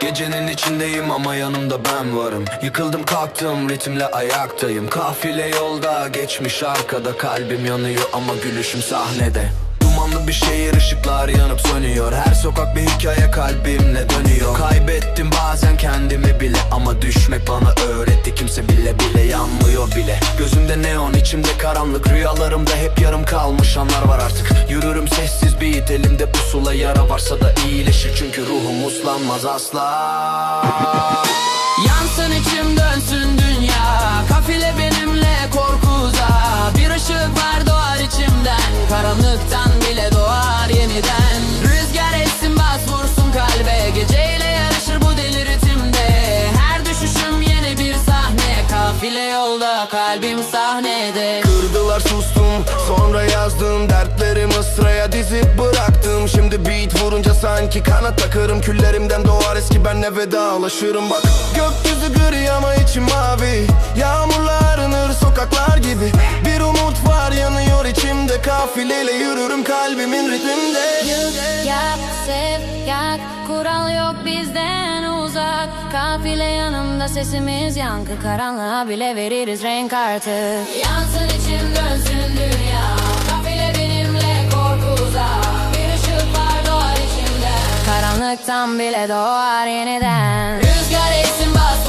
Gecenin içindeyim ama yanımda ben varım. Yıkıldım kalktım ritimle ayaktayım. Kafile yolda geçmiş arkada. Kalbim yanıyor ama gülüşüm sahnede. Dumanlı bir şehir ışıklar yanıp sönüyor. Her sokak bir hikaye kalbimle dönüyor. Kaybettim bazen kendimi bile Ama düşmek bana öğretti kimse bile bile yanmıyor bile. Gözümde neon içimde karanlık. Rüyalarımda hep yarım kalmış anlar var artık. Yürürüm sessiz beat elimde pusula Yara varsa da iyileşir. Çünkü ruhum uslanmaz asla yolda kalbim sahnede. Kırdılar sustum sonra yazdım. Dertlerimi sıraya dizip bıraktım. Şimdi beat vurunca sanki kanat takarım Küllerimden doğar eski benle vedalaşırım bak Gökyüzü gri ama içim mavi. Yağmurlar ınır sokaklar gibi. Bir umut var yanıyor içimde. Kafileyle yürürüm kalbimin ritminde. Yap, sev, yak. Kural yok bizden uzak. Kafile yanımda sesimiz yankı. Karanlığa bile veririz renk artık. Yansın içim dönsün dünya. Kafile benimle korku uzak. Bir ışık var doğar içimde. Karanlıktan bile doğar yeniden. Rüzgar essin bas